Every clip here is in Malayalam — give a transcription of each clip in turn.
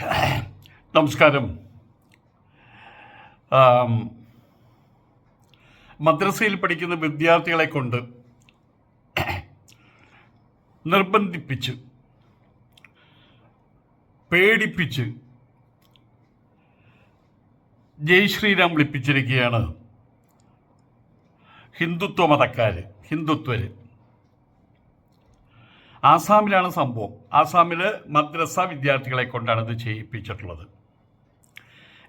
നമസ്കാരം. മദ്രസയിൽ പഠിക്കുന്ന വിദ്യാർത്ഥികളെ കൊണ്ട് നിർബന്ധിപ്പിച്ച് പേടിപ്പിച്ച് ജയ് ശ്രീരാം വിളിപ്പിച്ചിരിക്കുകയാണ് ഹിന്ദുത്വ മതക്കാർ ഹിന്ദുത്വര്. ആസാമിലാണ് സംഭവം. ആസാമിൽ മദ്രസ വിദ്യാർത്ഥികളെ കൊണ്ടാണ് ഇത് ചെയ്യിപ്പിച്ചിട്ടുള്ളത്.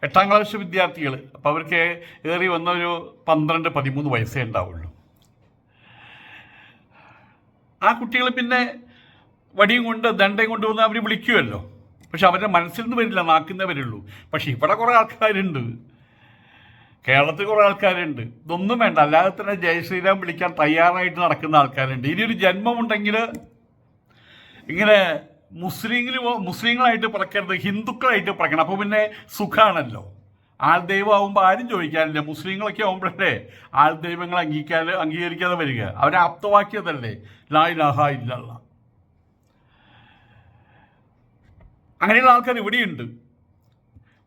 എട്ടാം ക്ലാസ് വിദ്യാർത്ഥികൾ. അപ്പോൾ അവർക്ക് ഏറി വന്ന ഒരു പന്ത്രണ്ട് പതിമൂന്ന് വയസ്സേ ഉണ്ടാവുള്ളൂ. ആ കുട്ടികൾ പിന്നെ വടിയും കൊണ്ട് ദണ്ടയും കൊണ്ട് വന്ന് അവർ വിളിക്കുമല്ലോ പക്ഷെ അവരുടെ മനസ്സിൽ നിന്ന് വരില്ല നാക്കുന്നേ വരുള്ളൂ. പക്ഷെ ഇവിടെ കുറേ ആൾക്കാരുണ്ട്. കേരളത്തിൽ കുറേ ആൾക്കാരുണ്ട്. ഇതൊന്നും വേണ്ട. അല്ലാതെ തന്നെ ജയശ്രീരാം വിളിക്കാൻ തയ്യാറായിട്ട് നടക്കുന്ന ആൾക്കാരുണ്ട്. ഇനിയൊരു ജന്മമുണ്ടെങ്കിൽ ഇങ്ങനെ മുസ്ലിങ്ങൾ മുസ്ലിങ്ങളായിട്ട് പറക്കരുത് ഹിന്ദുക്കളായിട്ട് പറക്കണം. അപ്പോൾ പിന്നെ സുഖാണല്ലോ. ആൾ ദൈവം ആരും ചോദിക്കാനില്ല. മുസ്ലിങ്ങളൊക്കെ ആകുമ്പോഴല്ലേ ആൾ ദൈവങ്ങൾ അംഗീകരിക്കാതെ അംഗീകരിക്കാതെ വരിക. അവരെ ആപ്തവാക്കിയതല്ലേ ലായ് ലാഹ ഇല്ലല്ല. അങ്ങനെയുള്ള ആൾക്കാർ ഇവിടെയുണ്ട്.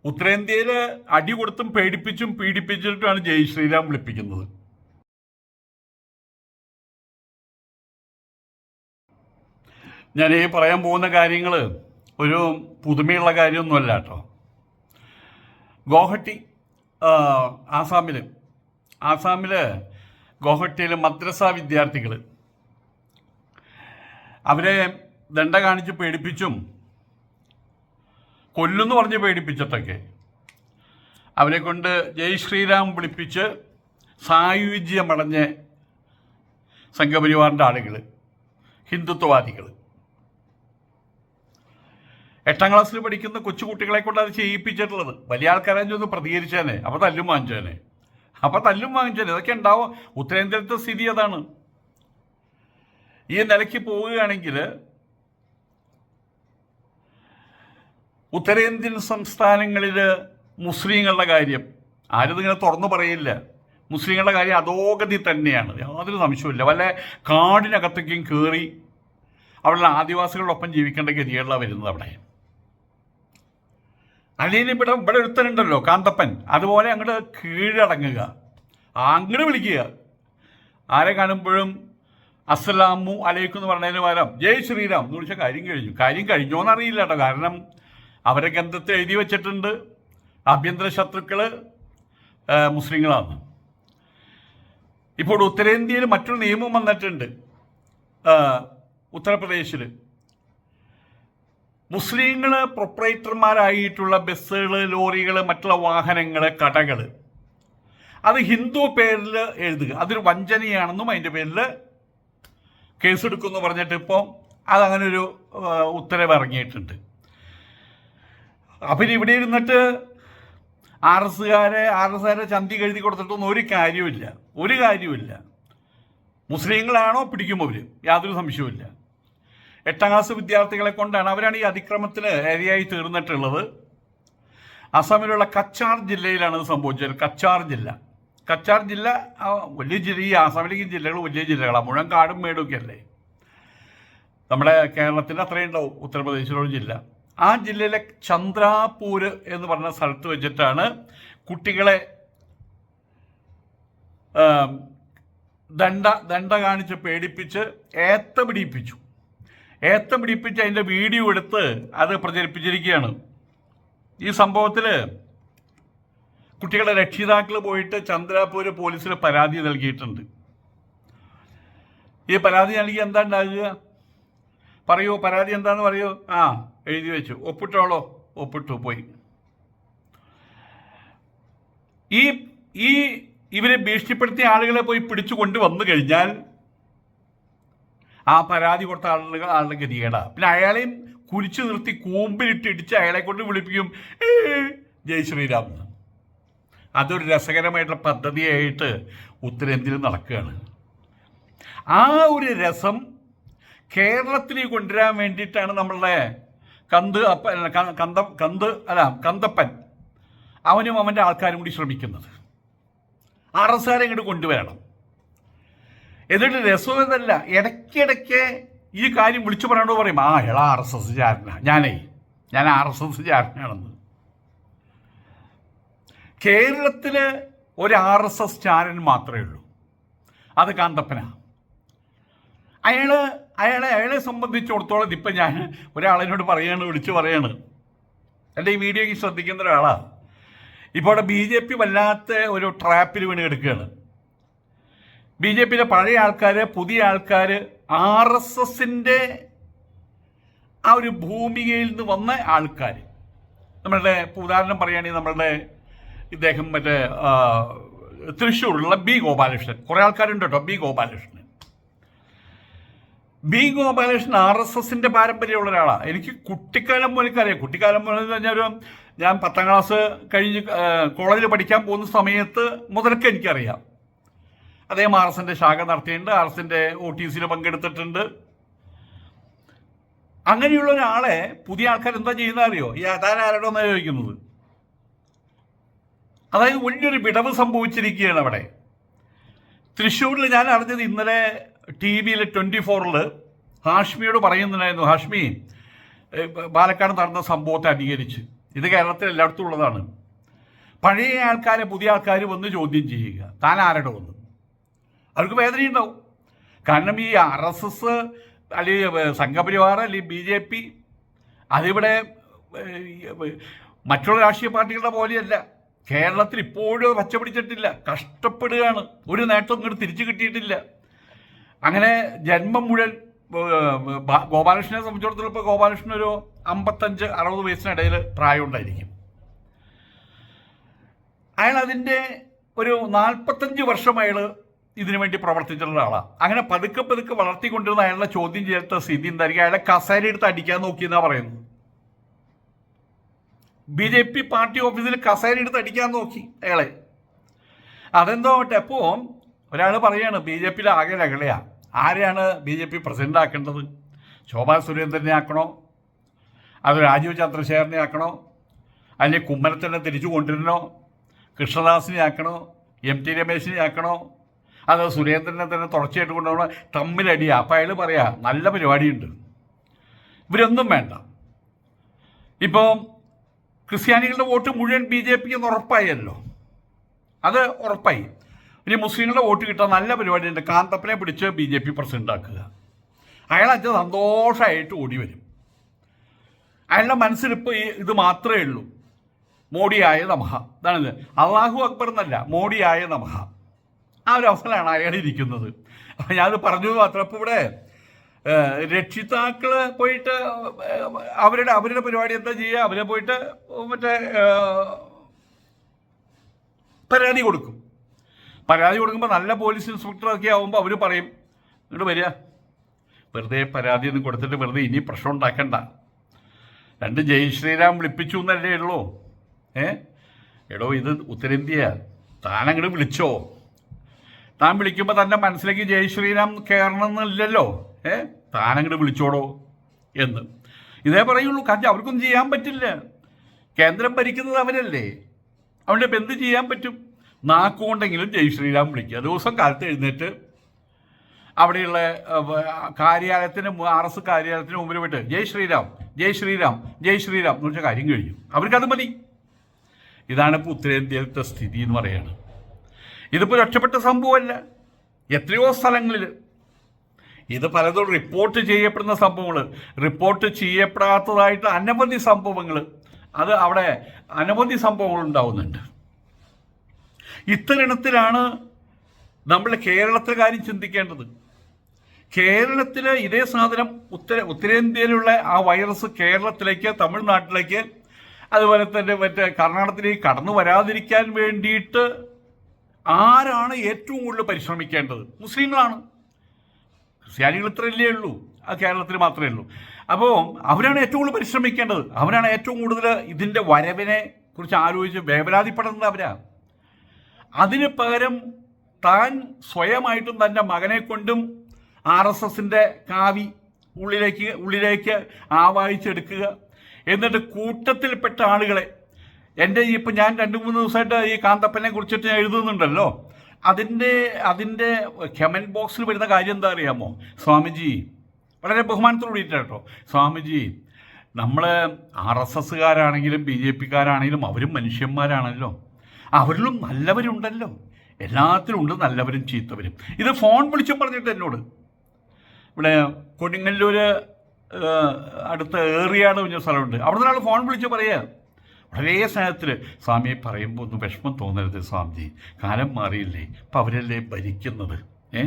ഉത്തരേന്ത്യയിൽ അടി കൊടുത്തും പേടിപ്പിച്ചും പീഡിപ്പിച്ചിട്ടുമാണ് ജയ് ശ്രീരാം വിളിപ്പിക്കുന്നത്. ഞാൻ ഈ പറയാൻ പോകുന്ന കാര്യങ്ങൾ ഒരു പുതുമയുള്ള കാര്യമൊന്നുമല്ല കേട്ടോ. ഗോഹട്ടി ആസാമിൽ ആസാമിൽ ഗോഹട്ടിയിൽ മദ്രസ വിദ്യാർത്ഥികൾ അവരെ ദണ്ഡ കാണിച്ച് പേടിപ്പിച്ചും കൊല്ലുന്നു പറഞ്ഞ് പേടിപ്പിച്ചിട്ടൊക്കെ അവരെ കൊണ്ട് ജയ് ശ്രീരാം വിളിപ്പിച്ച് സായുജ്യമടഞ്ഞ സംഘപരിവാറിന്റെ ആളുകൾ ഹിന്ദുത്വവാദികൾ എട്ടാം ക്ലാസ്സിൽ പഠിക്കുന്ന കൊച്ചുകുട്ടികളെ കൊണ്ട് അത് ചെയ്യിപ്പിച്ചിട്ടുള്ളത്. വലിയ ആൾക്കാരെ ഒന്ന് പ്രതികരിച്ചേനെ. അപ്പോൾ തല്ലും വാങ്ങിച്ചേനെ. അപ്പോൾ തല്ലും വാങ്ങിച്ചേനെ. ഇതൊക്കെ ഉണ്ടാവും. ഉത്തരേന്ത്യത്തെ സ്ഥിതി അതാണ്. ഈ നിലയ്ക്ക് പോവുകയാണെങ്കിൽ ഉത്തരേന്ത്യൻ സംസ്ഥാനങ്ങളിൽ മുസ്ലിങ്ങളുടെ കാര്യം ആരും ഇതിങ്ങനെ തുറന്നു പറയില്ല. മുസ്ലിങ്ങളുടെ കാര്യം അതോഗതി തന്നെയാണ്. യാതൊരു സംശയമില്ല വല്ല കാടിനകത്തേക്കും കയറി അവിടെയുള്ള ആദിവാസികളോടൊപ്പം ജീവിക്കേണ്ട ഗതികളിലാണ് വരുന്നത് അവിടെ. അല്ലെങ്കിൽ ഇവിടെ ഇവിടെ ഒരുത്തനുണ്ടല്ലോ കാന്തപ്പൻ. അതുപോലെ അങ്ങോട്ട് കീഴടങ്ങുക. അങ്ങോട്ട് വിളിക്കുക. ആരെ കാണുമ്പോഴും അസ്സലാമു അലൈക്കും എന്ന് പറഞ്ഞതിന് പകരം ജയ് ശ്രീരാം എന്ന് വിളിച്ച കാര്യം കഴിഞ്ഞു. കാര്യം കഴിഞ്ഞോ എന്നറിയില്ല കേട്ടോ കാരണം അവരെ ഗ്രന്ഥത്തിൽ എഴുതി വെച്ചിട്ടുണ്ട്. ആഭ്യന്തര ശത്രുക്കൾ മുസ്ലിങ്ങളാണ്. ഇപ്പോൾ ഉത്തരേന്ത്യയിൽ മറ്റൊരു നിയമം വന്നിട്ടുണ്ട്. ഉത്തർപ്രദേശിൽ മുസ്ലിങ്ങൾ പ്രൊപ്പറേറ്റർമാരായിട്ടുള്ള ബസ്സുകൾ ലോറികൾ മറ്റുള്ള വാഹനങ്ങൾ കടകൾ അത് ഹിന്ദു പേരിൽ എഴുതുക. അതൊരു വഞ്ചനയാണെന്നും അതിന്റെ പേരിൽ കേസെടുക്കുമെന്ന് പറഞ്ഞിട്ട് ഇപ്പോൾ അതങ്ങനെ ഒരു ഉത്തരവ് ഇറങ്ങിയിട്ടുണ്ട്. അപ്പം ഇവിടെ ഇരുന്നിട്ട് ആർ എസ്സുകാരെ ആർ എസ്സുകാരെ ചന്തി കഴുതി കൊടുത്തിട്ടൊന്നും ഒരു കാര്യമില്ല ഒരു കാര്യമില്ല മുസ്ലിങ്ങളാണോ പിടിക്കും അവർ യാതൊരു സംശയവുമില്ല. എട്ടാം ക്ലാസ് വിദ്യാർത്ഥികളെ കൊണ്ടാണ് അവരാണ് ഈ അതിക്രമത്തിന് ഇരയായി തീർന്നിട്ടുള്ളത്. അസമിലുള്ള കച്ചാർ ജില്ലയിലാണ് ഇത് സംഭവിച്ചത്. കച്ചാർ ജില്ല. കച്ചാർ ജില്ല വലിയ ജില്ല ഈ ആസാമിലേക്ക് ജില്ലകൾ വലിയ ജില്ലകളാണ് മുഴുവൻ കാടും മേടും ഒക്കെ അല്ലേ? നമ്മുടെ കേരളത്തിന്റെ അത്രയും ഉണ്ടാവും. ഉത്തർപ്രദേശിലുള്ള ജില്ല. ആ ജില്ലയിലെ ചന്ദ്രാപൂര് എന്ന് പറഞ്ഞ സ്ഥലത്ത് വെച്ചിട്ടാണ് കുട്ടികളെ ദണ്ഡ ദണ്ഡ കാണിച്ച് പേടിപ്പിച്ച് ഏത്ത പിടിപ്പിച്ചു ഏത്ത പിടിപ്പിച്ച് അതിന്റെ വീഡിയോ എടുത്ത് അത് പ്രചരിപ്പിച്ചിരിക്കുകയാണ്. ഈ സംഭവത്തിൽ കുട്ടികളുടെ രക്ഷിതാക്കൾ പോയിട്ട് ചന്ദ്രാപൂര് പോലീസിൽ പരാതി നൽകിയിട്ടുണ്ട്. ഈ പരാതി നൽകി എന്താ ഉണ്ടാകുക? പറയൂ പരാതി എന്താന്ന് പറയോ? ആ എഴുതി വെച്ചു. ഒപ്പിട്ടോളോ? ഒപ്പിട്ടു പോയി. ഈ ഈ ഇവരെ ഭീഷണിപ്പെടുത്തിയ ആളുകളെ പോയി പിടിച്ചു കൊണ്ടുവന്നു കഴിഞ്ഞാൽ ആ പരാതി കൊടുത്ത ആളുകൾ ആളുടെ ഗതികേടാ പിന്നെ അയാളെയും കുരിച്ചു നിർത്തി കൂമ്പിലിട്ട് ഇടിച്ച് അയാളെ കൊണ്ട് വിളിപ്പിക്കും. "ഏ, ജയ് ശ്രീരാം. അതൊരു രസകരമായിട്ടുള്ള പദ്ധതിയായിട്ട് ഉത്തരേന്ത്യയിൽ നടക്കുകയാണ്. ആ ഒരു രസം കേരളത്തിലേക്ക് കൊണ്ടുവരാൻ വേണ്ടിയിട്ടാണ് നമ്മളുടെ കന്ത് അപ്പ കന്ത കന്ത് അല്ല കന്തപ്പൻ. അവനും അവന്റെ ആൾക്കാരും കൂടി ശ്രമിക്കുന്നത്. ആരെ ഇങ്ങോട്ട് കൊണ്ടുവരണം. എന്നിട്ട് രസമെന്നല്ല ഇടയ്ക്കിടയ്ക്ക് ഈ കാര്യം വിളിച്ചു പറയണോ പറയും ആ എളാ ആർ എസ് എസ് ചാരനാ. ഞാനേ ഞാൻ ആർ എസ് എസ് ചാരനാണെന്ന്. കേരളത്തിൽ ഒരു ആർ എസ് എസ് ചാരൻ മാത്രമേ ഉള്ളൂ. അത് കാന്തപ്പന. അയാൾ അയാളെ അയാളെ സംബന്ധിച്ചിടത്തോളം ഇപ്പം ഞാൻ ഒരാളിനോട് പറയാണ് വിളിച്ചു പറയാണ്. എന്റെ ഈ വീഡിയോയ്ക്ക് ശ്രദ്ധിക്കുന്ന ഒരാളാണ് ഇപ്പോൾ അവിടെ ബി ജെ പി വല്ലാത്ത ഒരു ട്രാപ്പിൽ വീണ് കിടക്കുകയാണ്. ബി ജെ പിയിലെ പഴയ ആൾക്കാർ പുതിയ ആൾക്കാർ ആർ എസ് എസിന്റെ ആ ഒരു ഭൂമികയിൽ നിന്ന് വന്ന ആൾക്കാർ നമ്മളുടെ ഉദാഹരണം പറയുകയാണെങ്കിൽ നമ്മളുടെ ഇദ്ദേഹം മറ്റേ തൃശ്ശൂരിലുള്ള ബി ഗോപാലകൃഷ്ണൻ. കുറേ ആൾക്കാരുണ്ട് കേട്ടോ B Gopalakrishnan. B Gopalakrishnan R S എസിന്റെ പാരമ്പര്യമുള്ള ഒരാളാണ് എനിക്ക് കുട്ടിക്കാലം മുതൽ അറിയാം കുട്ടിക്കാലം മുതൽ എന്ന് പറഞ്ഞാൽ ഒരു ഞാൻ പത്താം ക്ലാസ് കഴിഞ്ഞ് കോളേജിൽ പഠിക്കാൻ പോകുന്ന സമയത്ത് മുതലൊക്കെ എനിക്കറിയാം. അദ്ദേഹം ആർ എസിന്റെ ശാഖ നടത്തിയിട്ടുണ്ട് ആർ എസിന്റെ ഒ ടി സിയിൽ പങ്കെടുത്തിട്ടുണ്ട്. അങ്ങനെയുള്ള ഒരാളെ പുതിയ ആൾക്കാർ എന്താ ചെയ്യുന്ന അറിയോ? ഈ അതാൻ ആരോടോ എന്നാണ് ചോദിക്കുന്നത്. അതായത് വലിയൊരു വിടവ് സംഭവിച്ചിരിക്കുകയാണ് അവിടെ. തൃശ്ശൂരിൽ ഞാൻ അറിഞ്ഞത് ഇന്നലെ ടി വിയിൽ ട്വന്റി ഫോറിൽ ഹാഷ്മിയോട് പറയുന്നുണ്ടായിരുന്നു ഹാഷ്മി പാലക്കാട് നടന്ന സംഭവത്തെ അംഗീകരിച്ച്. ഇത് കേരളത്തിൽ എല്ലായിടത്തും ഉള്ളതാണ്. പഴയ ആൾക്കാരെ പുതിയ ആൾക്കാർ വന്ന് ചോദ്യം ചെയ്യുക. താൻ ആരുടെ വന്ന് അവർക്ക് വേദനയുണ്ടാവും കാരണം ഈ ആർ എസ് എസ് അല്ലെങ്കിൽ സംഘപരിവാർ അല്ലെങ്കിൽ ബി ജെ പി അതിവിടെ മറ്റുള്ള രാഷ്ട്രീയ പാർട്ടികളുടെ പോലെയല്ല. കേരളത്തിൽ ഇപ്പോഴും പച്ചപിടിച്ചിട്ടില്ല. കഷ്ടപ്പെടുകയാണ്. ഒരു നേട്ടം ഇങ്ങോട്ട് തിരിച്ചു കിട്ടിയിട്ടില്ല. അങ്ങനെ ജന്മം മുഴുവൻ ഗോപാലകൃഷ്ണനെ സംബന്ധിച്ചിടത്തോളം ഇപ്പോൾ ഗോപാലകൃഷ്ണൻ ഒരു അമ്പത്തഞ്ച് അറുപത് വയസ്സിനിടയിൽ പ്രായം ഉണ്ടായിരിക്കും. അയാൾ അതിന്റെ ഒരു നാൽപ്പത്തഞ്ച് വർഷം അയാൾ ഇതിനു വേണ്ടി പ്രവർത്തിച്ചിട്ടുള്ള ആളാണ് അങ്ങനെ പതുക്കെ പതുക്കെ വളർത്തിക്കൊണ്ടിരുന്ന അയാളുടെ ചോദ്യം ചെയ്ത സ്ഥിതി എന്തായിരിക്കും? അയാളെ കസേര എടുത്ത് അടിക്കാൻ നോക്കിയെന്നാണ് പറയുന്നത്. ബി ജെ പി പാർട്ടി ഓഫീസിൽ കസേര എടുത്ത് അടിക്കാൻ നോക്കി അയാളെ. അതെന്തോ ആവട്ടെ അപ്പോൾ ഒരാൾ പറയാണ് ബി ജെ പിയിലെ ആകെ രകളയാ ആരെയാണ് ബി ജെ പി പ്രസിഡന്റ് ആക്കേണ്ടത്? ശോഭാ സുരേന്ദ്രനെ ആക്കണോ? അത് രാജീവ് ചന്ദ്രശേഖരനെ ആക്കണോ? അല്ലെങ്കിൽ കുമ്മനത്തിനെ തിരിച്ചു കൊണ്ടുവരണോ? കൃഷ്ണദാസിനെ ആക്കണോ? M T രമേശിനെ ആക്കണോ? അതോ സുരേന്ദ്രനെ തന്നെ തുടർച്ചയായിട്ട് കൊണ്ടുപോകണോ തമ്മിലടിയാ അപ്പം അയാൾ പറയാ നല്ല പരിപാടിയുണ്ട്. ഇവരൊന്നും വേണ്ട. ഇപ്പോൾ ക്രിസ്ത്യാനികളുടെ വോട്ട് മുഴുവൻ ബി ജെ പിക്ക് ഉറപ്പായല്ലോ. അത് ഉറപ്പായി. ഇനി മുസ്ലിങ്ങളുടെ വോട്ട് കിട്ടാൻ നല്ല പരിപാടിയുണ്ട്. കാന്തപ്പനെ പിടിച്ച് ബി ജെ പി പ്രസിഡന്റ് ആക്കുക. അയാൾ അച്ഛൻ സന്തോഷമായിട്ട് ഓടി വരും. അയാളുടെ മനസ്സിലിപ്പോൾ ഈ ഇത് മാത്രമേ ഉള്ളൂ. മോഡിയായ നമഹ. ഇതാണിത്. അള്ളാഹു അക്ബർ എന്നല്ല മോഡിയായ നമഹ. ആ ഒരു അവസരമാണ് അയാൾ ഇരിക്കുന്നത്. അപ്പം ഞാനത് പറഞ്ഞു മാത്രം. അപ്പോൾ ഇവിടെ രക്ഷിതാക്കൾ പോയിട്ട് അവരുടെ അവരുടെ പരിപാടി എന്താ ചെയ്യുക? അവരെ പോയിട്ട് മറ്റേ പരാതി കൊടുക്കും. പരാതി കൊടുക്കുമ്പോൾ നല്ല പോലീസ് ഇൻസ്പെക്ടറൊക്കെ ആവുമ്പോൾ അവർ പറയും ഇങ്ങോട്ട് വരിക. വെറുതെ പരാതി ഒന്നും കൊടുത്തിട്ട് വെറുതെ ഇനി പ്രശ്നം ഉണ്ടാക്കണ്ട. രണ്ട് ജയ് ശ്രീരാം വിളിപ്പിച്ചു എന്നല്ലേ ഉള്ളൂ. ഏ? എടോ ഇത് ഉത്തരേന്ത്യ. താനങ്ങട് വിളിച്ചോ? താൻ വിളിക്കുമ്പോൾ തന്റെ മനസ്സിലേക്ക് ജയ് ശ്രീരാം കയറണമെന്നില്ലല്ലോ ഏ? താനങ്ങോട്ട് വിളിച്ചോടോ എന്ന്. ഇതേ പറയുള്ളൂ കാരണം അവർക്കൊന്നും ചെയ്യാൻ പറ്റില്ല. കേന്ദ്രം ഭരിക്കുന്നത് അവരല്ലേ. ഇപ്പം എന്ത് ചെയ്യാൻ പറ്റും? നാക്കുകൊണ്ടെങ്കിലും ജയ് ശ്രീരാം വിളിക്കുക. ദിവസം കാലത്ത് എഴുന്നേറ്റ് അവിടെയുള്ള കാര്യാലയത്തിന് ആർ എസ് കാര്യാലയത്തിന് മുമ്പിൽ പോയിട്ട് ജയ് ശ്രീരാം ജയ് ശ്രീരാം ജയ് ശ്രീരാം എന്ന് വെച്ച കാര്യം കഴിഞ്ഞു. അവർക്കത് മതി. ഇതാണ് ഇപ്പോൾ സ്ഥിതി എന്ന് പറയുന്നത്. ഇതിപ്പോൾ രക്ഷപ്പെട്ട സംഭവമല്ല. എത്രയോ സ്ഥലങ്ങളിൽ ഇത് പലതും റിപ്പോർട്ട് ചെയ്യപ്പെടുന്ന സംഭവങ്ങൾ റിപ്പോർട്ട് ചെയ്യപ്പെടാത്തതായിട്ട് അനവധി സംഭവങ്ങൾ അത് അവിടെ അനവധി സംഭവങ്ങൾ ഉണ്ടാവുന്നുണ്ട്. ഇത്തരണത്തിലാണ് നമ്മൾ കേരളത്തിലെ കാര്യം ചിന്തിക്കേണ്ടത്. കേരളത്തിൽ ഇതേ സാധനം ഉത്തര ഉത്തരേന്ത്യയിലുള്ള ആ വൈറസ് കേരളത്തിലേക്ക് തമിഴ്നാട്ടിലേക്ക് അതുപോലെ തന്നെ മറ്റേ കർണാടകത്തിലേക്ക് കടന്നു വരാതിരിക്കാൻ വേണ്ടിയിട്ട് ആരാണ് ഏറ്റവും കൂടുതൽ പരിശ്രമിക്കേണ്ടത്? മുസ്ലിങ്ങളാണ്. ക്രിസ്ത്യാനികൾ ഇത്രയല്ലേ ഉള്ളൂ. ആ കേരളത്തിൽ മാത്രമേ ഉള്ളൂ. അപ്പോൾ അവരാണ് ഏറ്റവും കൂടുതൽ പരിശ്രമിക്കേണ്ടത്. അവരാണ് ഏറ്റവും കൂടുതൽ ഇതിന്റെ വരവിനെ കുറിച്ച് ആലോചിച്ച് വേവലാതിപ്പെടുന്നത് അവരാ. അതിന് പകരം താൻ സ്വയമായിട്ടും തന്റെ മകനെ കൊണ്ടും ആർ എസ് എസിന്റെ കാവി ഉള്ളിലേക്ക് ഉള്ളിലേക്ക് ആവാഹിച്ചെടുക്കുക. എന്നിട്ട് കൂട്ടത്തിൽപ്പെട്ട ആളുകളെ എന്റെ ഈ ഇപ്പം ഞാൻ രണ്ട് മൂന്ന് ദിവസമായിട്ട് ഈ കാന്തപ്പനെ കുറിച്ചിട്ട് ഞാൻ എഴുതുന്നുണ്ടല്ലോ. അതിന്റെ അതിന്റെ കമന്റ് ബോക്സിൽ വരുന്ന കാര്യം എന്താ അറിയാമോ? സ്വാമിജി വളരെ ബഹുമാനത്തോട് കേട്ടോ. സ്വാമിജി നമ്മൾ ആർ എസ് എസ്സുകാരാണെങ്കിലും ബി ജെ പിക്കാരാണെങ്കിലും അവരും മനുഷ്യന്മാരാണല്ലോ. അവരിലും നല്ലവരുണ്ടല്ലോ. എല്ലാത്തിലും ഉണ്ട് നല്ലവരും ചീത്തവരും. ഇത് ഫോൺ വിളിച്ചും പറഞ്ഞിട്ട് എന്നോട്. ഇവിടെ കൊടുങ്ങല്ലൂർ അടുത്ത ഏറിയാട് പറഞ്ഞ സ്ഥലമുണ്ട്. അവിടെ നിന്ന് ഫോൺ വിളിച്ച് പറയുക വളരെ സ്നേഹത്തിൽ സ്വാമിയെ പറയുമ്പോൾ ഒന്നും വിഷമം തോന്നരുത് സ്വാമിജി. കാലം മാറിയില്ലേ? ഇപ്പം അവരല്ലേ ഭരിക്കുന്നത്? ഏ?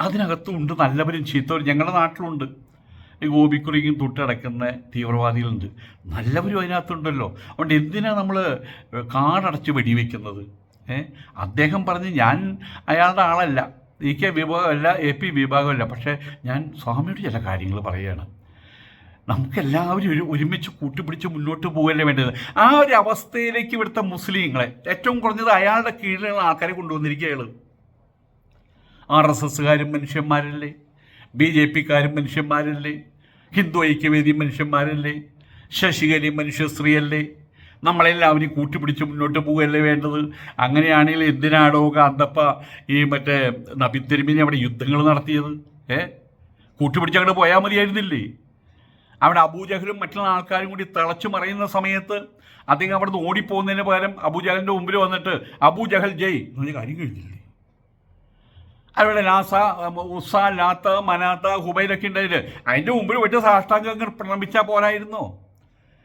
അതിനകത്തുമുണ്ട് നല്ലവരും ചീത്തവരും. ഞങ്ങളുടെ നാട്ടിലുണ്ട്. ഈ ഗോപിക്കുറിക്കും തൊട്ടടക്കുന്ന തീവ്രവാദികളുണ്ട്. നല്ലവരും അതിനകത്തുണ്ടല്ലോ. അതുകൊണ്ട് എന്തിനാണ് നമ്മൾ കാടടച്ച് വെടിവെക്കുന്നത്? ഏ? അദ്ദേഹം പറഞ്ഞ് ഞാൻ അയാളുടെ ആളല്ല. ഇ കെ വിഭാഗമല്ല എ പി വിഭാഗമല്ല. പക്ഷേ ഞാൻ സ്വാമിയുടെ ചില കാര്യങ്ങൾ പറയുകയാണ് നമുക്കെല്ലാവരും ഒരു ഒരുമിച്ച് കൂട്ടിപ്പിടിച്ച് മുന്നോട്ട് പോകല്ലേ വേണ്ടത്? ആ ഒരു അവസ്ഥയിലേക്ക് ഇവിടുത്തെ മുസ്ലിങ്ങളെ ഏറ്റവും കുറഞ്ഞത് അയാളുടെ കീഴിലുള്ള ആൾക്കാരെ കൊണ്ടുവന്നിരിക്കുകയാണ് ആർ എസ് എസ്സുകാരും മനുഷ്യന്മാരല്ലേ? ബി ജെ പിക്കാരും മനുഷ്യന്മാരല്ലേ? ഹിന്ദു ഐക്യവേദി മനുഷ്യന്മാരല്ലേ? ശശികലി മനുഷ്യ സ്ത്രീയല്ലേ നമ്മളെല്ലാവരും കൂട്ടിപ്പിടിച്ച് മുന്നോട്ട് പോവുകയല്ലേ വേണ്ടത്? അങ്ങനെയാണെങ്കിൽ എന്തിനാടോ കാന്തപ്പ ഈ മറ്റേ നബിത്തെരുമിനെ അവിടെ യുദ്ധങ്ങൾ നടത്തിയത്? ഏ? കൂട്ടിപ്പിടിച്ച് അങ്ങോട്ട് പോയാൽ മതിയായിരുന്നില്ലേ? അവിടെ അബൂജഹലും മറ്റുള്ള ആൾക്കാരും കൂടി തിളച്ചു മറയുന്ന സമയത്ത് അദ്ദേഹം അവിടെ നിന്ന് ഓടിപ്പോകുന്നതിന് പകരം അബൂജഹലിന്റെ മുമ്പിൽ വന്നിട്ട് അബൂജഹൽ ജയ്. എന്ന് പറഞ്ഞ കാര്യം കഴിഞ്ഞില്ലേ? അവിടെ ലാസ ഉസ ലാത്ത മനാത്ത ഹുബൈലൊക്കെ ഉണ്ടായില്ലേ അതിന്റെ മുമ്പിൽ വിട്ട് സാഷ്ടാംഗങ്ങൾ പ്രണമിച്ചാൽ പോരായിരുന്നോ.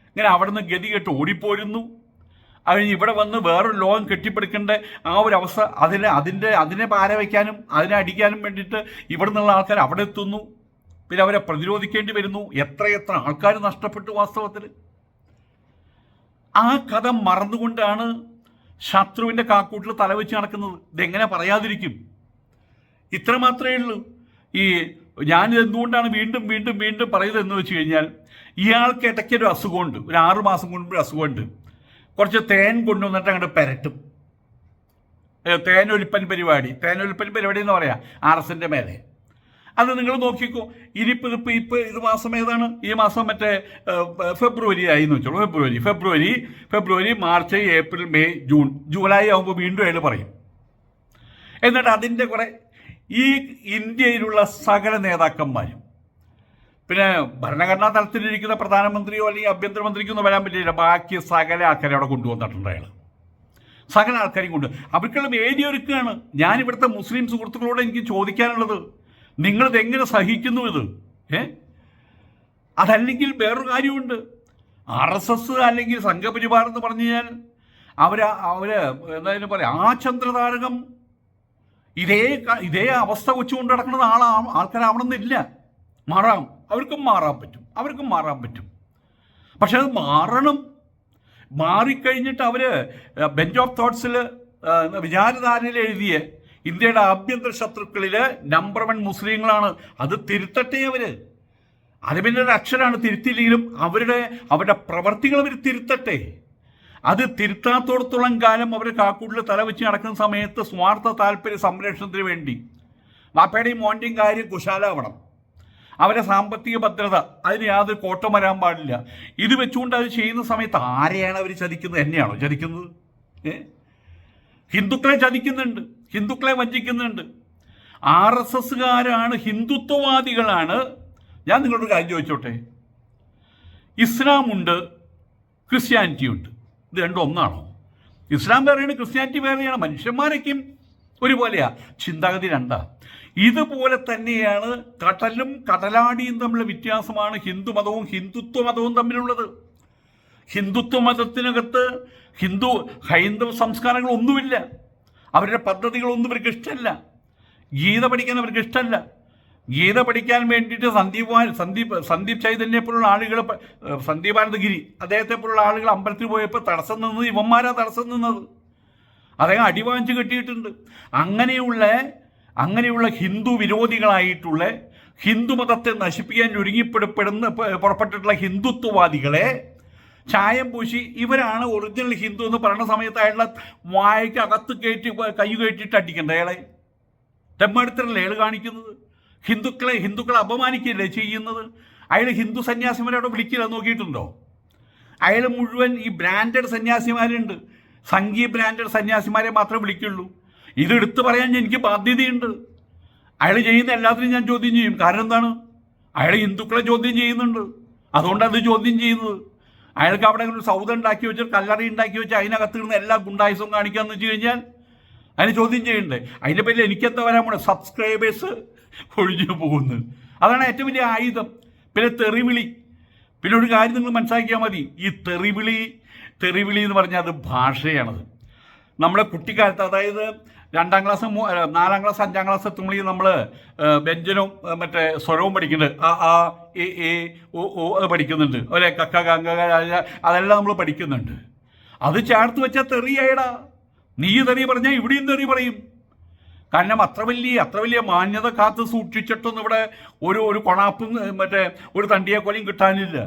ഇങ്ങനെ അവിടെ നിന്ന് ഗതി കെട്ട് ഓടിപ്പോരുന്നു. അതിന് ഇവിടെ വന്ന് വേറൊരു ലോകം കെട്ടിപ്പടുക്കേണ്ട ആ ഒരു അവസ്ഥ അതിനെ അതിന്റെ അതിനെ പാര വയ്ക്കാനും അതിനെ അടിക്കാനും വേണ്ടിയിട്ട് ഇവിടെ നിന്നുള്ള ആൾക്കാർ അവിടെ എത്തുന്നു. പിന്നെ അവരെ പ്രതിരോധിക്കേണ്ടി വരുന്നു. എത്രയെത്ര ആൾക്കാർ നഷ്ടപ്പെട്ടു വാസ്തവത്തിൽ. ആ കഥ മറന്നുകൊണ്ടാണ് ശത്രുവിന്റെ കാക്കൂട്ടിൽ തലവെച്ച് നടക്കുന്നത്. ഇതെങ്ങനെ പറയാതിരിക്കും? ഇത്ര മാത്രമേ ഉള്ളൂ. ഈ ഞാനിത് എന്തുകൊണ്ടാണ് വീണ്ടും വീണ്ടും വീണ്ടും പറയുന്നത് എന്ന് വെച്ച് കഴിഞ്ഞാൽ ഇയാൾക്ക് ഇടയ്ക്കൊരു അസുഖമുണ്ട്. ഒരു ആറു മാസം മുൻപ് ഒരു അസുഖമുണ്ട്. കുറച്ച് തേൻ കൊണ്ടുവന്നിട്ട് അങ്ങോട്ട് പെരട്ടും. തേനൊലിപ്പൻ പരിപാടി. തേനൊലിപ്പൻ പരിപാടി എന്ന് പറയാം. ആർ എസിന്റെ മേലെ. അത് നിങ്ങൾ നോക്കിക്കോ. ഇനിയിപ്പോൾ ഇതിപ്പോൾ ഇപ്പോൾ ഇത് മാസം ഏതാണ്? ഈ മാസം മറ്റേ ഫെബ്രുവരി ആയി എന്ന് വെച്ചോളൂ. February February February March April May June July ആകുമ്പോൾ വീണ്ടും അയാൾ പറയും. എന്നിട്ട് അതിന്റെ കുറെ ഈ ഇന്ത്യയിലുള്ള സകല നേതാക്കന്മാരും പിന്നെ ഭരണഘടനാ തലത്തിലിരിക്കുന്ന പ്രധാനമന്ത്രിയോ അല്ലെങ്കിൽ ആഭ്യന്തരമന്ത്രിക്കോ ഒന്നും വരാൻ പറ്റില്ല. ബാക്കി സകല ആൾക്കാരെ അവിടെ കൊണ്ടുവന്നിട്ടുണ്ട് അയാൾ സകല ആൾക്കാരെയും കൊണ്ട്. അവർക്കുള്ള വേദിയൊരുക്കുകയാണ് ഞാൻ ഇവിടുത്തെ മുസ്ലിം സുഹൃത്തുക്കളോട് എനിക്ക് ചോദിക്കാനുള്ളത്. നിങ്ങളിത് എങ്ങനെ സഹിക്കുന്നു ഇത്? ഏ? അതല്ലെങ്കിൽ വേറൊരു കാര്യമുണ്ട്. ആർ എസ് എസ് അല്ലെങ്കിൽ സംഘപരിവാർ എന്ന് പറഞ്ഞു കഴിഞ്ഞാൽ അവർ അവർ എന്തായാലും പറയാം ആ ചന്ദ്രതാരകം ഇതേ ഇതേ അവസ്ഥ വെച്ചുകൊണ്ട് നടക്കുന്നത് ആളാ ആൾക്കാരാവണമെന്നില്ല. മാറാം. അവർക്കും മാറാൻ പറ്റും. അവർക്കും മാറാൻ പറ്റും. പക്ഷെ അത് മാറണം. മാറിക്കഴിഞ്ഞിട്ട് അവർ ബെഞ്ച് ഓഫ് തോട്ട്സിൽ വിചാരധാരയിൽ എഴുതിയ ഇന്ത്യയുടെ ആഭ്യന്തര ശത്രുക്കളിൽ നമ്പർ വൺ മുസ്ലിങ്ങളാണ്. അത് തിരുത്തട്ടെ അവർ. പിന്നെ ഒരു തിരുത്തില്ലെങ്കിലും അവരുടെ അവരുടെ പ്രവർത്തികൾ അവർ തിരുത്തട്ടെ. അത് തിരുത്താത്തോടത്തോളം കാലം അവർ കാക്കൂട്ടിൽ തല വെച്ച് നടക്കുന്ന സമയത്ത് സ്വാർത്ഥ താല്പര്യ സംരക്ഷണത്തിന് വേണ്ടി. വാപ്പയുടെയും മോന്റെയും കാര്യം കുശാലാവണം. അവരെ സാമ്പത്തിക ഭദ്രത അതിന് യാതൊരു കോട്ടം വരാൻ പാടില്ല. ഇത് വെച്ചുകൊണ്ട് അത് ചെയ്യുന്ന സമയത്ത് ആരെയാണ് അവർ ചതിക്കുന്നത്? എന്നെയാണോ ചതിക്കുന്നത്? ഏ? ഹിന്ദുക്കളെ ചതിക്കുന്നുണ്ട് ഹിന്ദുക്കളെ വഞ്ചിക്കുന്നുണ്ട്. R S എസ്സുകാരാണ് ഹിന്ദുത്വവാദികളാണ്. ഞാൻ നിങ്ങളോട് കാര്യം ചോദിച്ചോട്ടെ? ഇസ്ലാമുണ്ട് ക്രിസ്ത്യാനിറ്റി ഉണ്ട് ഇത് രണ്ടും ഒന്നാണോ? ഇസ്ലാം വേറെയാണ് ക്രിസ്ത്യാനിറ്റി വേറെയാണ്. മനുഷ്യന്മാരൊക്കെയും ഒരുപോലെയാ. ചിന്താഗതി രണ്ടാ. ഇതുപോലെ തന്നെയാണ് കടലും കടലാടിയും തമ്മിലുള്ള വ്യത്യാസമാണ് ഹിന്ദു മതവും ഹിന്ദുത്വ മതവും തമ്മിലുള്ളത്. ഹിന്ദുത്വ മതത്തിനകത്ത് ഹിന്ദു ഹൈന്ദവ സംസ്കാരങ്ങൾ ഒന്നുമില്ല. അവരുടെ പദ്ധതികളൊന്നും ഇവർക്ക് ഇഷ്ടമല്ല. ഗീത പഠിക്കാൻ അവർക്ക് ഇഷ്ടമല്ല. ഗീത പഠിക്കാൻ വേണ്ടിയിട്ട് സന്ദീപ് സന്ദീപ് സന്ദീപ് ചൈതന്യെ പോലുള്ള ആളുകൾ പ- ഏഹ് സന്ദീപ് ആനന്ദഗിരി അദ്ദേഹത്തെ പോലുള്ള ആളുകൾ അമ്പലത്തിൽ പോയപ്പോൾ തടസ്സം നിന്നത് ഇവന്മാരാ തടസ്സം നിന്നത്. അദ്ദേഹം അടിവാഞ്ച് കെട്ടിയിട്ടുണ്ട്. അങ്ങനെയുള്ള അങ്ങനെയുള്ള ഹിന്ദു വിരോധികളായിട്ടുള്ള ഹിന്ദുമതത്തെ നശിപ്പിക്കാൻ ഒരുങ്ങിപ്പെടുപ്പെടുന്ന പുറപ്പെട്ടിട്ടുള്ള ഹിന്ദുത്വവാദികളെ ചായം പൂശി. ഇവരാണ് ഒറിജിനൽ ഹിന്ദു എന്ന് പറയുന്ന സമയത്ത് അയാളുടെ വായയ്ക്ക് അകത്ത് കയറ്റി കൈ കയറ്റിയിട്ട് അടിക്കണ്ട അയാളെ തെമ്മെടുത്തല്ലേ അയാൾ കാണിക്കുന്നത്? ഹിന്ദുക്കളെ ഹിന്ദുക്കളെ അപമാനിക്കുകയല്ലേ ചെയ്യുന്നത്? അയാൾ ഹിന്ദു സന്യാസിമാരോട് വിളിക്കില്ല നോക്കിയിട്ടുണ്ടോ? അയാൾ മുഴുവൻ ഈ ബ്രാൻഡഡ് സന്യാസിമാരുണ്ട്. സംഗീ ബ്രാൻഡഡ് സന്യാസിമാരെ മാത്രമേ വിളിക്കുള്ളൂ. ഇത് എടുത്തു പറയാൻ എനിക്ക് ബാധ്യതയുണ്ട്. അയാൾ ചെയ്യുന്ന എല്ലാത്തിനും ഞാൻ ചോദ്യം ചെയ്യും. കാരണം എന്താണ്? അയാൾ ഹിന്ദുക്കളെ ചോദ്യം ചെയ്യുന്നുണ്ട്. അതുകൊണ്ടാണ് അത് ചോദ്യം ചെയ്യുന്നത്. അയാൾക്ക് അവിടെ ഒരു സൗദ ഉണ്ടാക്കി വെച്ച് കല്ലറി ഉണ്ടാക്കി വെച്ച് അതിനകത്ത് നിന്ന് എല്ലാ ഗുണ്ടായുസവും കാണിക്കാന്ന് വെച്ച് കഴിഞ്ഞാൽ അതിന് ചോദ്യം ചെയ്യണ്ടേ? അതിന്റെ പേരിൽ എനിക്കെന്താ വരാൻ പോണേ? സബ്സ്ക്രൈബേഴ്സ് ഒഴിഞ്ഞു പോകുന്നു. അതാണ് ഏറ്റവും വലിയ ആയുധം. പിന്നെ തെറിവിളി. പിന്നെ ഒരു കാര്യം നിങ്ങൾ മനസ്സിലാക്കിയാൽ മതി. ഈ തെറിവിളി തെറിവിളി എന്ന് പറഞ്ഞാൽ അത് ഭാഷയാണത്. നമ്മുടെ കുട്ടിക്കാലത്ത് അതായത് രണ്ടാം ക്ലാസ് നാലാം ക്ലാസ് അഞ്ചാം ക്ലാസ് എത്തുമ്പോൾ നമ്മൾ വ്യഞ്ജനവും മറ്റേ സ്വരവും പഠിക്കുന്നുണ്ട്. ആ ആ എ എ ഒ ഓ പഠിക്കുന്നുണ്ട്. അല്ലെ? കക്ക കങ്ക അതെല്ലാം നമ്മൾ പഠിക്കുന്നുണ്ട്. അത് ചേർത്ത് വെച്ചാൽ തെറിയായടാ നീ തെറി പറഞ്ഞാൽ ഇവിടെയും തെറി പറയും. കാരണം അത്ര വലിയ അത്ര വലിയ മാന്യത കാത്ത് സൂക്ഷിച്ചിട്ടൊന്നും ഇവിടെ ഒരു ഒരു കൊണാപ്പും മറ്റേ ഒരു തണ്ടിയേക്കോലയും കിട്ടാനില്ല.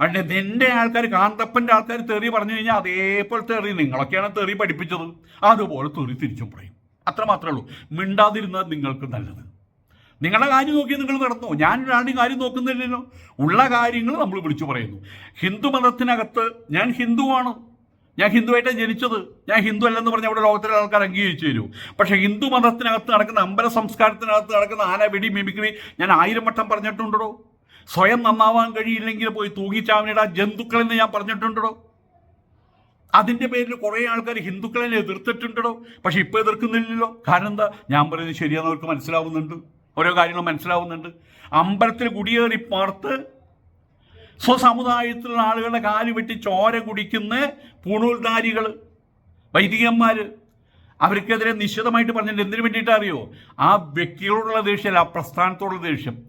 അതുകൊണ്ട് നിന്റെ ആൾക്കാർ കാന്തപ്പന്റെ ആൾക്കാർ തെറി പറഞ്ഞു കഴിഞ്ഞാൽ അതേപോലെ തെറി നിങ്ങളൊക്കെയാണ് തെറി പഠിപ്പിച്ചത്. അതുപോലെ തെറി തിരിച്ചും പറയും. അത്ര മാത്രമേ ഉള്ളൂ. മിണ്ടാതിരുന്നത് നിങ്ങൾക്ക് നല്ലത്. നിങ്ങളുടെ കാര്യം നോക്കി നിങ്ങൾ നടന്നു? ഞാൻ ഒരാളുടെ കാര്യം നോക്കുന്നില്ലല്ലോ. ഉള്ള കാര്യങ്ങൾ നമ്മൾ വിളിച്ചു പറയുന്നു. ഹിന്ദു മതത്തിനകത്ത് ഞാൻ ഹിന്ദുവാണ്. ഞാൻ ഹിന്ദുവായിട്ടാണ് ജനിച്ചത്. ഞാൻ ഹിന്ദു അല്ലെന്ന് പറഞ്ഞ അവിടെ ലോകത്തിലെ ആൾക്കാർ അംഗീകരിച്ചു തരൂ പക്ഷേ ഹിന്ദു മതത്തിനകത്ത് നടക്കുന്ന അമ്പല സംസ്കാരത്തിനകത്ത് നടക്കുന്ന ആന വെടി മിമിക്രി ഞാൻ ആയിരം വട്ടം പറഞ്ഞിട്ടുണ്ടോ സ്വയം നന്നാവാൻ കഴിയില്ലെങ്കിൽ പോയി തൂങ്ങിച്ചാവിനിടാൻ ജന്തുക്കളെന്ന് ഞാൻ പറഞ്ഞിട്ടുണ്ടോ അതിന്റെ പേരിൽ കുറേ ആൾക്കാർ ഹിന്ദുക്കളെ എതിർത്തിട്ടുണ്ടോ പക്ഷെ ഇപ്പം എതിർക്കുന്നില്ലല്ലോ. കാരണം എന്താ? ഞാൻ പറയുന്നത് ശരിയാണെന്ന് അവർക്ക് മനസ്സിലാവുന്നുണ്ട്. ഓരോ കാര്യങ്ങളും മനസ്സിലാവുന്നുണ്ട്. അമ്പലത്തിൽ കുടിയേറി പാർത്ത് സ്വസമുദായത്തിലുള്ള ആളുകളുടെ കാൽ വെട്ടി ചോര കുടിക്കുന്ന പൂണൂൽധാരികൾ വൈദികന്മാർ അവർക്കെതിരെ നിശ്ചിതമായിട്ട് പറഞ്ഞിട്ട് എന്തിനു വേണ്ടിയിട്ട് അറിയോ? ആ വ്യക്തികളോടുള്ള ദേഷ്യമല്ല ആ പ്രസ്ഥാനത്തോടുള്ള ദേഷ്യം.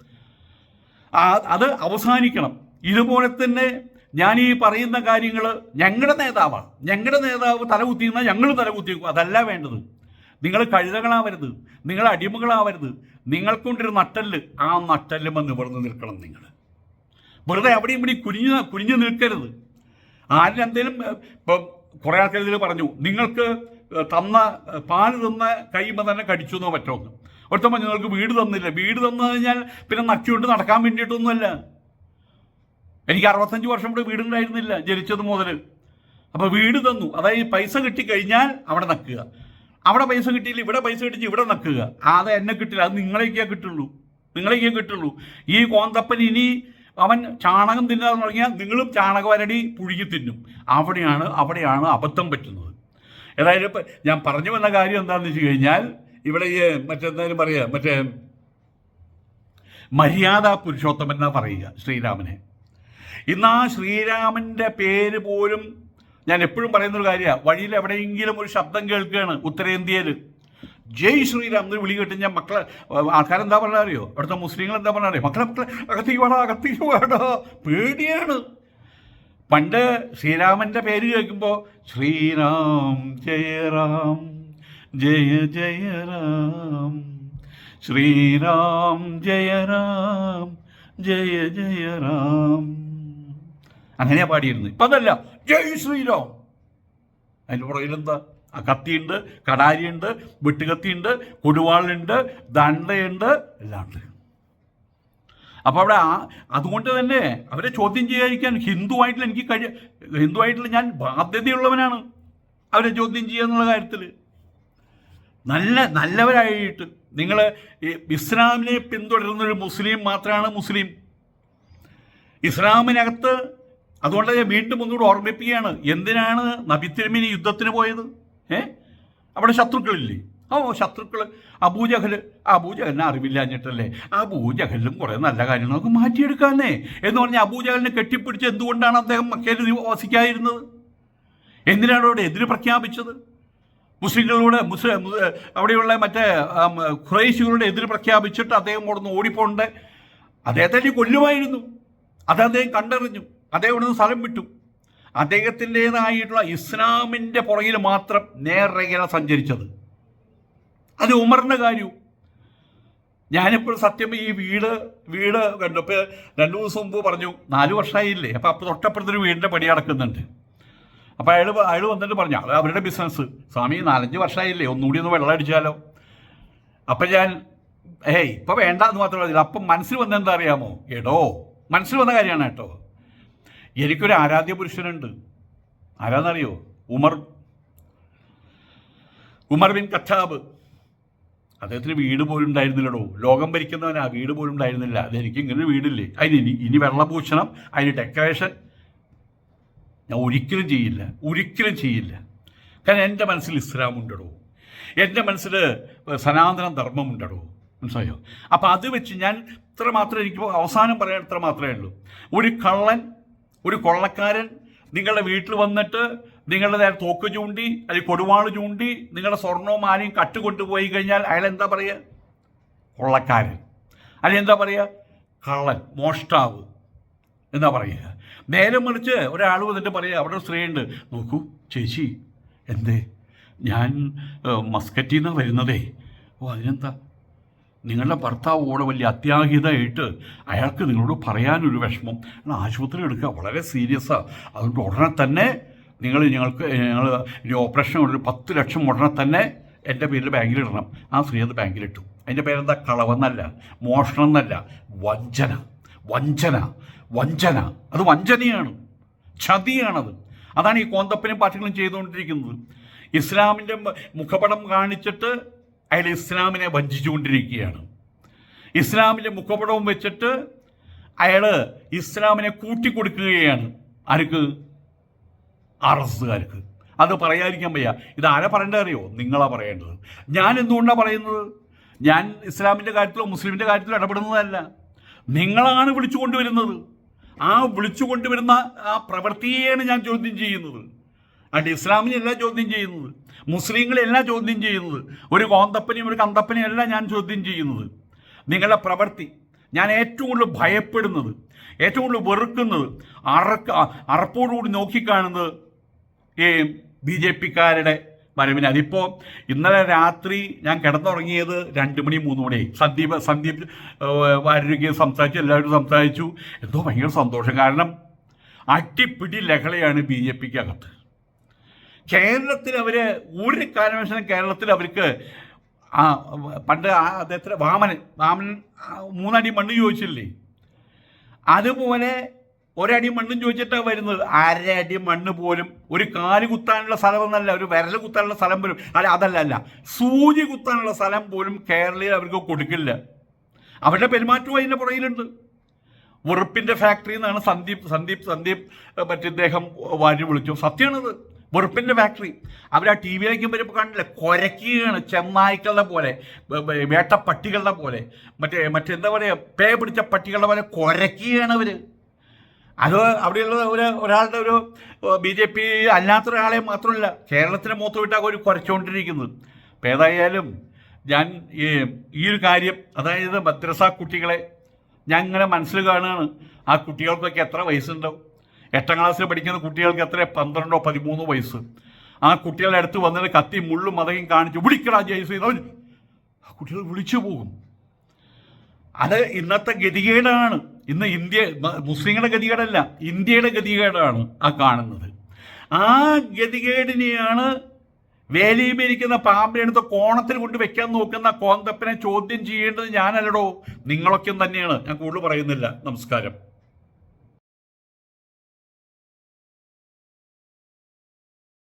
അത് അവസാനിക്കണം. ഇതുപോലെ തന്നെ ഞാൻ ഈ പറയുന്ന കാര്യങ്ങൾ ഞങ്ങളുടെ നേതാവാണ്. ഞങ്ങളുടെ നേതാവ് തലകുത്തിയുന്ന ഞങ്ങൾ തലകുത്തിയേക്കും അതല്ല വേണ്ടത്. നിങ്ങൾ കഴുതകളാവരുത്. നിങ്ങൾ അടിമകളാവരുത്. നിങ്ങൾക്കൊണ്ടൊരു നട്ടൽ ആ നട്ടല്ലുമ നിവർന്ന് നിൽക്കണം നിങ്ങൾ വെറുതെ അവിടെയും ഇവിടെ കുനിഞ്ഞ് കുനിഞ്ഞു നിൽക്കരുത്. ആരും എന്തേലും ഇപ്പം കുറേ ആൾക്കാർ ഇതിൽ പറഞ്ഞു നിങ്ങൾക്ക് തന്ന പാൽ തന്ന കൈമ തന്നെ കടിച്ചു എന്നോ. പറ്റുമെന്ന് ഒരുത്തം നിങ്ങൾക്ക് വീട് തന്നില്ല. വീട് തന്നു കഴിഞ്ഞാൽ പിന്നെ നക്കിക്കൊണ്ട് നടക്കാൻ വേണ്ടിയിട്ടൊന്നുമല്ല. എനിക്ക് അറുപത്തഞ്ച് വർഷം കൂടെ വീടുണ്ടായിരുന്നില്ല ജനിച്ചത് മുതൽ. അപ്പോൾ വീട് തന്നു. അതായത് പൈസ കിട്ടിക്കഴിഞ്ഞാൽ അവിടെ നക്കുക. അവിടെ പൈസ കിട്ടിയില്ല ഇവിടെ പൈസ കിട്ടിച്ച് ഇവിടെ നക്കുക. അത് എന്നെ കിട്ടില്ല. അത് നിങ്ങളേക്കേ കിട്ടുള്ളൂ. നിങ്ങളേക്കേ കിട്ടുള്ളൂ. ഈ കോന്തപ്പൻ ഇനി അവൻ ചാണകം തിന്നാന്ന് തുടങ്ങിയാൽ നിങ്ങളും ചാണകവരടി പുഴുകി തിന്നും. അവിടെയാണ് അവിടെയാണ് അബദ്ധം പറ്റുന്നത്. ഏതായാലും ഇപ്പം ഞാൻ പറഞ്ഞു വന്ന കാര്യം എന്താണെന്ന് വെച്ച് കഴിഞ്ഞാൽ ഇവിടെ ഈ മറ്റെന്തായാലും പറയുക മറ്റേ മര്യാദ പുരുഷോത്തമൻ എന്നാ പറയുക ശ്രീരാമനെ. ഇന്ന് ആ ശ്രീരാമന്റെ പേര് പോലും ഞാൻ എപ്പോഴും പറയുന്ന ഒരു കാര്യമാണ് വഴിയിൽ എവിടെയെങ്കിലും ഒരു ശബ്ദം കേൾക്കുകയാണ് ഉത്തരേന്ത്യയിൽ ജയ് ശ്രീരാം എന്ന് വിളി കേട്ട് ഞാൻ മക്കളെ ആൾക്കാരെന്താ പറഞ്ഞാൽ അറിയോ അവിടുത്തെ മുസ്ലിങ്ങൾ എന്താ പറഞ്ഞാൽ അറിയോ മക്കളെ മക്കളെ അകത്തേക്ക് വേടാ പേടിയാണ്. പണ്ട് ശ്രീരാമന്റെ പേര് കേൾക്കുമ്പോൾ ശ്രീരാം ജയറാം ജയ ജയ ശ്രീരാം ജയറാം ജയ ജയ രാം. അങ്ങനെയാ പാടിയിരുന്നത്. ഇപ്പം അതല്ല. ജയ് ശ്രീരാം അതിന്റെ പുറകിലെന്താ? ആ കത്തിയുണ്ട് കടാരിയുണ്ട് വെട്ടുകത്തിയുണ്ട് കൊടുവാളുണ്ട് ദണ്ഡയുണ്ട് എല്ലാം ഉണ്ട്. അപ്പോൾ അവിടെ ആ അതുകൊണ്ട് തന്നെ അവരെ ചോദ്യം ചെയ്യാതിരിക്കാൻ ഹിന്ദുവായിട്ടുള്ള എനിക്ക് കഴി ഹിന്ദുവായിട്ടുള്ള ഞാൻ ബാധ്യതയുള്ളവനാണ് അവരെ ചോദ്യം ചെയ്യുക എന്നുള്ള കാര്യത്തിൽ നല്ല നല്ലവരായിട്ട് നിങ്ങൾ ഇസ്ലാമിനെ പിന്തുടരുന്ന ഒരു മുസ്ലിം മാത്രമാണ് മുസ്ലിം. ഇസ്ലാമിനകത്ത് അതുകൊണ്ട് ഞാൻ വീണ്ടും ഒന്നുകൂടെ ഓർമ്മിപ്പിക്കുകയാണ് എന്തിനാണ് നബിത്തിരുമിനി യുദ്ധത്തിന് പോയത്? ഏ? അവിടെ ശത്രുക്കളില്ലേ? ഓ ശത്രുക്കൾ അബൂജഹൽ അബൂജഹലിനെ അറിവില്ലാഞ്ഞിട്ടല്ലേ? അബൂജഹലിലും കുറേ നല്ല കാര്യങ്ങൾ നമുക്ക് മാറ്റിയെടുക്കാന്നേ എന്ന് പറഞ്ഞാൽ അബൂജഹലിനെ കെട്ടിപ്പിടിച്ച് എന്തുകൊണ്ടാണ് അദ്ദേഹം മക്കയിൽ വസിക്കാതിരുന്നത് എന്തിനാണ് അവിടെ എതിര് പ്രഖ്യാപിച്ചത്? മുസ്ലിങ്ങളുടെ മുസ്ലിം അവിടെയുള്ള മറ്റേ ഖുറൈശികളുടെ എതിര് പ്രഖ്യാപിച്ചിട്ട് അദ്ദേഹം അവിടെ നിന്ന് ഓടിപ്പോണ്ട് അദ്ദേഹത്തെ കൊല്ലുമായിരുന്നു? അത് അദ്ദേഹം കണ്ടറിഞ്ഞു. അദ്ദേഹം ഇവിടുന്ന് സ്ഥലം വിട്ടു. അദ്ദേഹത്തിന്റെതായിട്ടുള്ള ഇസ്ലാമിന്റെ പുറകിൽ മാത്രം നേർരേഖയാണ് സഞ്ചരിച്ചത്. അത് ഉമറിന്റെ കാര്യവും. ഞാനിപ്പോൾ സത്യം ഈ വീട് വീട് കണ്ടു ഇപ്പോൾ രണ്ടു ദിവസം മുമ്പ് പറഞ്ഞു നാല് വർഷമായില്ലേ അപ്പോൾ അപ്പോൾ തൊട്ടപ്പുറത്തൊരു വീടിന്റെ പണി നടക്കുന്നുണ്ട്. അപ്പോൾ അയാൾ അയാൾ വന്നിട്ട് പറഞ്ഞു അത് അവരുടെ ബിസിനസ് സ്വാമി നാലഞ്ച് വർഷമായില്ലേ ഒന്നുകൂടി ഒന്ന് വെള്ളം അടിച്ചാലോ? അപ്പം ഞാൻ ഏയ് ഇപ്പം വേണ്ട എന്ന് മാത്രമേ പറഞ്ഞില്ല. അപ്പം മനസ്സിൽ വന്ന എന്താ അറിയാമോ? എടോ മനസ്സിൽ വന്ന കാര്യമാണ് കേട്ടോ. എനിക്കൊരു ആരാധ്യ പുരുഷനുണ്ട്. ആരാന്നറിയോ? ഉമർ. Umar bin Khattab. അദ്ദേഹത്തിന് വീട് പോലും ഉണ്ടായിരുന്നില്ലടോ. ലോകം ഭരിക്കുന്നവനാ വീട് പോലും ഉണ്ടായിരുന്നില്ല. അതെനിക്ക് ഇങ്ങനെ വീടില്ലേ? അതിന് ഇനി ഇനി വെള്ളഭൂഷണം അതിന് ഡെക്കറേഷൻ ഞാൻ ഒരിക്കലും ചെയ്യില്ല. ഒരിക്കലും ചെയ്യില്ല. കാരണം എന്റെ മനസ്സിൽ ഇസ്ലാം ഉണ്ടടോ എന്റെ മനസ്സിൽ സനാതന ധർമ്മം ഉണ്ടടോ മനസ്സിലായോ? അപ്പം അത് വെച്ച് ഞാൻ ഇത്ര മാത്രമേ എനിക്ക് അവസാനം പറയാൻ ഇത്ര മാത്രമേ ഉള്ളൂ. ഒരു കള്ളൻ ഒരു കൊള്ളക്കാരൻ നിങ്ങളുടെ വീട്ടിൽ വന്നിട്ട് നിങ്ങളുടെ നേരെ തോക്ക് ചൂണ്ടി അല്ലെങ്കിൽ കൊടുവാൾ ചൂണ്ടി നിങ്ങളുടെ സ്വർണവും മാലയും കട്ടുകൊണ്ടുപോയി കഴിഞ്ഞാൽ അയാൾ എന്താ പറയുക? കൊള്ളക്കാരൻ. അല്ലെങ്കിൽ എന്താ പറയുക? കള്ളൻ മോഷ്ടാവ് എന്നാ പറയുക. നേരെ മറിച്ച് ഒരാൾ വന്നിട്ട് പറയുക അവിടെ സ്ത്രീയുണ്ട്. നോക്കൂ ചേച്ചി എന്തേ? ഞാൻ മസ്കറ്റിന്നാണ് വരുന്നതേ. ഓ അതിനെന്താ? നിങ്ങളുടെ ഭർത്താവ് കൂടെ വലിയ അത്യാഹിതമായിട്ട് അയാൾക്ക് നിങ്ങളോട് പറയാനൊരു വിഷമം. ആശുപത്രി എടുക്കുക വളരെ സീരിയസാണ് അതുകൊണ്ട് ഉടനെ തന്നെ നിങ്ങൾ ഞങ്ങൾക്ക് ഞങ്ങൾ ഒരു ഓപ്പറേഷൻ ഒരു പത്ത് ലക്ഷം ഉടനെ തന്നെ എന്റെ പേരിൽ ബാങ്കിലിടണം ആ സ്ത്രീ അത് ബാങ്കിലിട്ടു അതിന്റെ പേരെന്താ? കളവെന്നല്ല മോഷണം എന്നല്ല വഞ്ചന. വഞ്ചന. വഞ്ചന. അത് വഞ്ചനയാണ്. ചതിയാണത്. അതാണ് ഈ കോന്തപ്പനും പാർട്ടികളും ചെയ്തുകൊണ്ടിരിക്കുന്നത്. ഇസ്ലാമിന്റെ മുഖപടം കാണിച്ചിട്ട് അയാൾ ഇസ്ലാമിനെ വഞ്ചിച്ചുകൊണ്ടിരിക്കുകയാണ്. ഇസ്ലാമിന്റെ മുഖപടവും വെച്ചിട്ട് അയാൾ ഇസ്ലാമിനെ കൂട്ടിക്കൊടുക്കുകയാണ് ആർക്ക്? ആർ എസ്സുകാർക്ക് അത് പറയാതിരിക്കാൻ വയ്യ. ഇത് ആരാ പറയേണ്ടത് അറിയോ? നിങ്ങളാ പറയേണ്ടത്. ഞാൻ എന്തുകൊണ്ടാണ് പറയുന്നത്? ഞാൻ ഇസ്ലാമിന്റെ കാര്യത്തിലോ മുസ്ലിമിന്റെ കാര്യത്തിലോ ഇടപെടുന്നതല്ല. നിങ്ങളാണ് വിളിച്ചു കൊണ്ടുവരുന്നത് ആ വിളിച്ചു കൊണ്ടുവരുന്ന ആ പ്രവൃത്തിയെയാണ് ഞാൻ ചോദ്യം ചെയ്യുന്നത്. അണ്ട് ഇസ്ലാമിനെയല്ല ചോദ്യം ചെയ്യുന്നത്. മുസ്ലിങ്ങളെയല്ല ചോദ്യം ചെയ്യുന്നത്. ഒരു കോന്തപ്പനെയും ഒരു കന്തപ്പനെയല്ല ഞാൻ ചോദ്യം ചെയ്യുന്നത്. നിങ്ങളുടെ പ്രവൃത്തി. ഞാൻ ഏറ്റവും കൂടുതൽ ഭയപ്പെടുന്നത് ഏറ്റവും കൂടുതൽ വെറുക്കുന്നത് അറക്ക അറപ്പോടുകൂടി നോക്കിക്കാണുന്നത് ഈ ബി ജെ പിക്കാരുടെ വരവിന് അതിപ്പോൾ ഇന്നലെ രാത്രി ഞാൻ കിടന്നുറങ്ങിയത് രണ്ട് മണി മൂന്ന് മണി. സന്ദീപ് സന്ദീപ് വാര്യക്ക് സംസാരിച്ചു? എല്ലാവരും സംസാരിച്ചു. എന്തോ ഭയങ്കര സന്തോഷം. കാരണം അട്ടിപ്പിടി ലഹളയാണ് ബി ജെ പിക്ക് അകത്ത് കേരളത്തിൽ അവർ ഒരു കാരണവശാലും കേരളത്തിൽ അവർക്ക് ആ പണ്ട് ആ അദ്ദേഹത്തിന് വാമനൻ വാമനൻ മൂന്നടി മണ്ണ് ചോദിച്ചില്ലേ? അതുപോലെ ഒരടി മണ്ണും ചോദിച്ചിട്ടാണ് വരുന്നത്. അരടി മണ്ണ് പോലും ഒരു കാൽ കുത്താനുള്ള സ്ഥലമൊന്നല്ല ഒരു വിരൽ കുത്താനുള്ള സ്ഥലം പോലും. അല്ല അതല്ല അല്ല. സൂചി കുത്താനുള്ള സ്ഥലം പോലും കേരളയിൽ അവർക്ക് കൊടുക്കില്ല. അവരുടെ പെരുമാറ്റവും അതിന്റെ പുറകിലുണ്ട്. ഉറുപ്പിന്റെ ഫാക്ടറി എന്നാണ് സന്ദീപ് സന്ദീപ് സന്ദീപ് മറ്റിദ്ദേഹം വാരി വിളിച്ചു. സത്യമാണത്. വെറുപ്പിന്റെ ഫാക്ടറി അവർ ആ ടി വിയിലേക്ക് വരുമ്പോൾ കണ്ടില്ല? കുരയ്ക്കുകയാണ് ചെന്നായ്ക്കളുടെ പോലെ വേട്ട പട്ടികളുടെ പോലെ. മറ്റേ മറ്റെന്താ പറയുക പേ പിടിച്ച പട്ടികളുടെ പോലെ കുരയ്ക്കുകയാണ് അവർ അത് അവിടെയുള്ള ഒരു ഒരാളുടെ ഒരു ബി ജെ പി അല്ലാത്ത ഒരാളെ മാത്രമല്ല കേരളത്തിന് മൂത്ത് വിട്ടാൽ ഒരു കുറച്ചുകൊണ്ടിരിക്കുന്നത് അപ്പം ഏതായാലും ഞാൻ ഈ ഒരു കാര്യം അതായത് മദ്രസ കുട്ടികളെ ഞാൻ ഇങ്ങനെ മനസ്സിൽ കാണുകയാണ്. ആ കുട്ടികൾക്കൊക്കെ എത്ര വയസ്സുണ്ടാവും? എട്ടാം ക്ലാസ്സിൽ പഠിക്കുന്ന കുട്ടികൾക്ക് എത്ര പന്ത്രണ്ടോ പതിമൂന്നോ വയസ്സ്. ആ കുട്ടികളുടെ അടുത്ത് വന്നിട്ട് കത്തി മുള്ളും മതകയും കാണിച്ച് വിളിക്കടാ ജയ്സ് ആ കുട്ടികൾ വിളിച്ചു പോകും. അത് ഇന്നത്തെ ഗതികേടാണ്. ഇന്ന് ഇന്ത്യ മുസ്ലിങ്ങളുടെ ഗതികേടല്ല ഇന്ത്യയുടെ ഗതികേടാണ് ആ കാണുന്നത്. ആ ഗതികേടിനെയാണ് വേലിയുമിരിക്കുന്ന പാമ്പിനെടുത്ത് കോണത്തിൽ കൊണ്ട് വെക്കാൻ നോക്കുന്ന കോന്തപ്പനെ ചോദ്യം ചെയ്യേണ്ടത് ഞാനല്ലടോ. നിങ്ങളൊക്കെ തന്നെയാണ്. ഞാൻ കൂടുതൽ പറയുന്നില്ല. നമസ്കാരം.